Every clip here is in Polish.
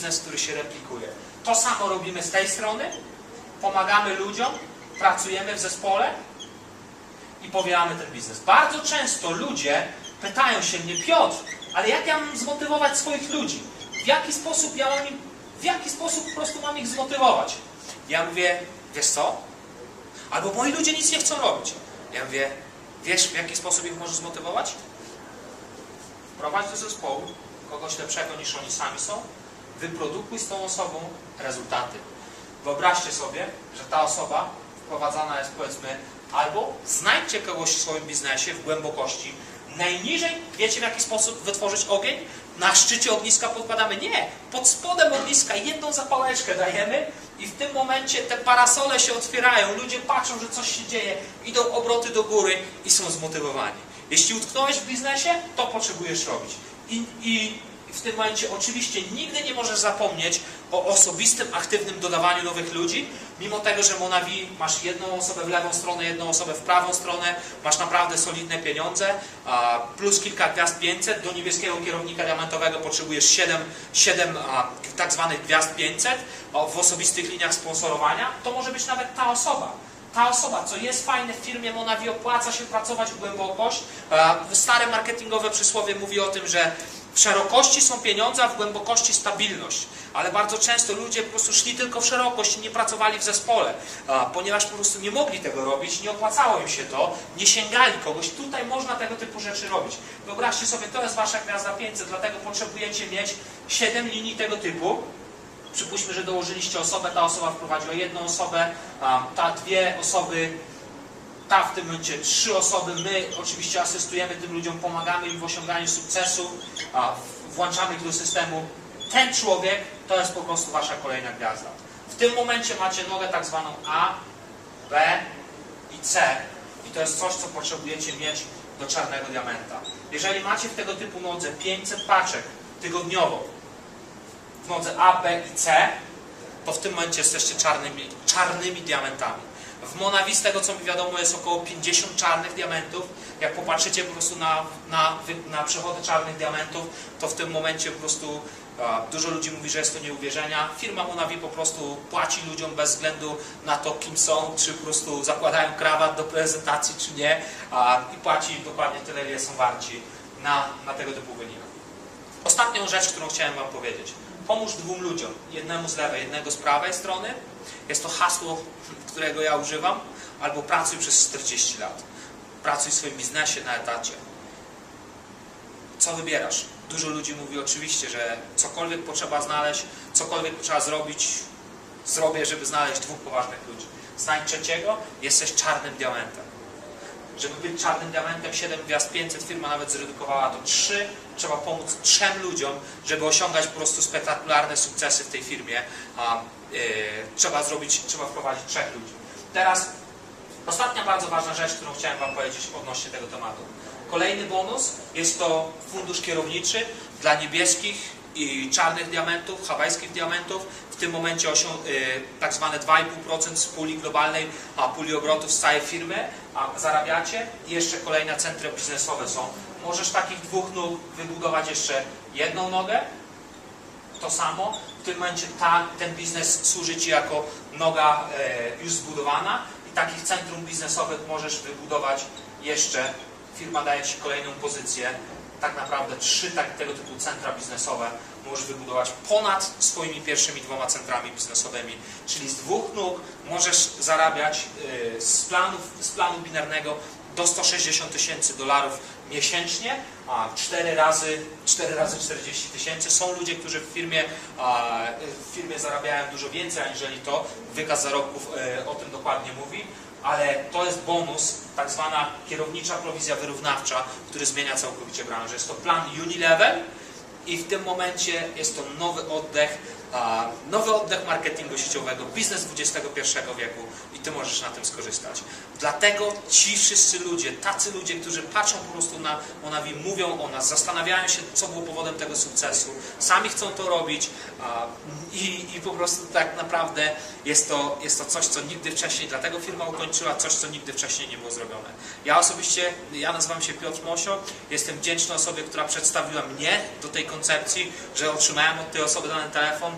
biznes, który się replikuje. To samo robimy z tej strony, pomagamy ludziom, pracujemy w zespole i powielamy ten biznes. Bardzo często ludzie pytają się mnie, Piotr, ale jak ja mam zmotywować swoich ludzi? W jaki sposób ja mam im, w jaki sposób po prostu mam ich zmotywować? Ja mówię, wiesz co? Albo moi ludzie nic nie chcą robić. Ja mówię, wiesz w jaki sposób ich możesz zmotywować? Wprowadź do zespołu kogoś lepszego niż oni sami są, wyprodukuj z tą osobą rezultaty. Wyobraźcie sobie, że ta osoba wprowadzana jest powiedzmy albo znajdźcie kogoś w swoim biznesie w głębokości, najniżej, wiecie w jaki sposób wytworzyć ogień? Na szczycie ogniska podkładamy? Nie, pod spodem ogniska jedną zapałeczkę dajemy i w tym momencie te parasole się otwierają, ludzie patrzą, że coś się dzieje, idą obroty do góry i są zmotywowani. Jeśli utknąłeś w biznesie, to potrzebujesz robić. I, I w tym momencie oczywiście nigdy nie możesz zapomnieć o osobistym, aktywnym dodawaniu nowych ludzi, mimo tego, że Monavi masz jedną osobę w lewą stronę, jedną osobę w prawą stronę, masz naprawdę solidne pieniądze, plus kilka gwiazd 500, do niebieskiego kierownika diamentowego potrzebujesz 7, 7 a, tak zwanych gwiazd 500 o, w osobistych liniach sponsorowania, to może być nawet ta osoba ta osoba, co jest fajne w firmie Monavi, opłaca się pracować w głębokość. E, Stare marketingowe przysłowie mówi o tym, że w szerokości są pieniądze, a w głębokości stabilność. Ale bardzo często ludzie po prostu szli tylko w szerokość i nie pracowali w zespole, ponieważ po prostu nie mogli tego robić, nie opłacało im się to, nie sięgali kogoś. Tutaj można tego typu rzeczy robić. Wyobraźcie sobie, to jest wasza gwiazda 500, dlatego potrzebujecie mieć 7 linii tego typu. Przypuśćmy, że dołożyliście osobę, ta osoba wprowadziła jedną osobę, ta dwie osoby, ta w tym momencie trzy osoby. My oczywiście asystujemy tym ludziom, pomagamy im w osiąganiu sukcesu, a, włączamy ich do systemu. Ten człowiek to jest po prostu wasza kolejna gwiazda. W tym momencie macie nogę tak zwaną A, B i C i to jest coś, co potrzebujecie mieć do czarnego diamenta. Jeżeli macie w tego typu nodze 500 paczek tygodniowo, w nodze A, B i C, to w tym momencie jesteście czarnymi, czarnymi diamentami. W Monavi, z tego co mi wiadomo, jest około 50 czarnych diamentów. Jak popatrzycie po prostu na, na, na przychody czarnych diamentów, to w tym momencie po prostu dużo ludzi mówi, że jest to nieuwierzenia. Firma Monavi po prostu płaci ludziom bez względu na to, kim są, czy po prostu zakładają krawat do prezentacji, czy nie, i płaci dokładnie tyle, ile są warci na, na tego typu wynik. Ostatnią rzecz, którą chciałem Wam powiedzieć. Pomóż dwóm ludziom. Jednemu z lewej, jednego z prawej strony. Jest to hasło, którego ja używam. Albo pracuj przez 40 lat. Pracuj w swoim biznesie na etacie. Co wybierasz? Dużo ludzi mówi oczywiście, że cokolwiek potrzeba znaleźć, cokolwiek potrzeba zrobić, zrobię, żeby znaleźć dwóch poważnych ludzi. Znajdź trzeciego, jesteś czarnym diamentem. Żeby być czarnym diamentem 7 gwiazd 500, firma nawet zredukowała to 3. Trzeba pomóc trzem ludziom, żeby osiągać po prostu spektakularne sukcesy w tej firmie. Yy, trzeba zrobić, trzeba wprowadzić trzech ludzi. Teraz ostatnia bardzo ważna rzecz, którą chciałem Wam powiedzieć odnośnie tego tematu. Kolejny bonus jest to fundusz kierowniczy dla niebieskich i czarnych diamentów, hawajskich diamentów. Tym momencie osią, y, tak zwane 2,5% z puli globalnej, a puli obrotów z całej firmy, a zarabiacie i jeszcze kolejne centra biznesowe są. Możesz takich dwóch nóg wybudować jeszcze jedną nogę, to samo. W tym momencie ta, ten biznes służy Ci jako noga e, już zbudowana i takich centrum biznesowych możesz wybudować jeszcze. Firma daje Ci kolejną pozycję. Tak naprawdę trzy tak, tego typu centra biznesowe możesz wybudować ponad swoimi pierwszymi dwoma centrami biznesowymi. Czyli z dwóch nóg możesz zarabiać e, z, z planu binarnego do 160 tysięcy dolarów miesięcznie, a 4 razy, 4 razy 40 tysięcy. Są ludzie, którzy w firmie, w firmie zarabiają dużo więcej aniżeli to. Wykaz zarobków e, o tym dokładnie mówi, ale to jest bonus, tak zwana kierownicza prowizja wyrównawcza, który zmienia całkowicie branżę. Jest to plan Unilevel i w tym momencie jest to nowy oddech nowy oddech marketingu sieciowego, biznes XXI wieku i Ty możesz na tym skorzystać. Dlatego ci wszyscy ludzie, tacy ludzie, którzy patrzą po prostu na Monawi, mówią o nas, zastanawiają się, co było powodem tego sukcesu, sami chcą to robić i, i po prostu tak naprawdę jest to, jest to coś, co nigdy wcześniej, dlatego firma ukończyła coś, co nigdy wcześniej nie było zrobione. Ja osobiście, ja nazywam się Piotr Mosio, jestem wdzięczny osobie, która przedstawiła mnie do tej koncepcji, że otrzymałem od tej osoby dany telefon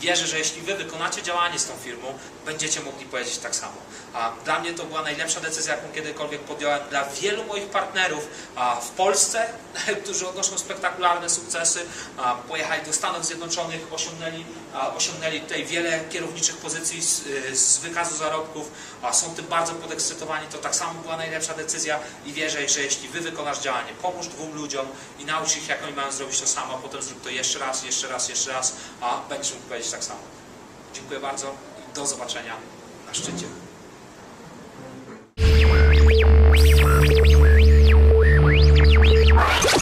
wierzę, że jeśli Wy wykonacie działanie z tą firmą, będziecie mogli powiedzieć tak samo. A dla mnie to była najlepsza decyzja, jaką kiedykolwiek podjąłem. Dla wielu moich partnerów w Polsce, którzy odnoszą spektakularne sukcesy, pojechali do Stanów Zjednoczonych, osiągnęli, osiągnęli tutaj wiele kierowniczych pozycji z, z wykazu zarobków, a są tym bardzo podekscytowani. To tak samo była najlepsza decyzja i wierzę, że jeśli Wy wykonasz działanie, pomóż dwóm ludziom i naucz ich, jak oni mają zrobić to samo, a potem zrób to jeszcze raz, jeszcze raz, jeszcze raz, a będziesz mógł powiedzieć tak samo. Dziękuję bardzo i do zobaczenia na szczycie.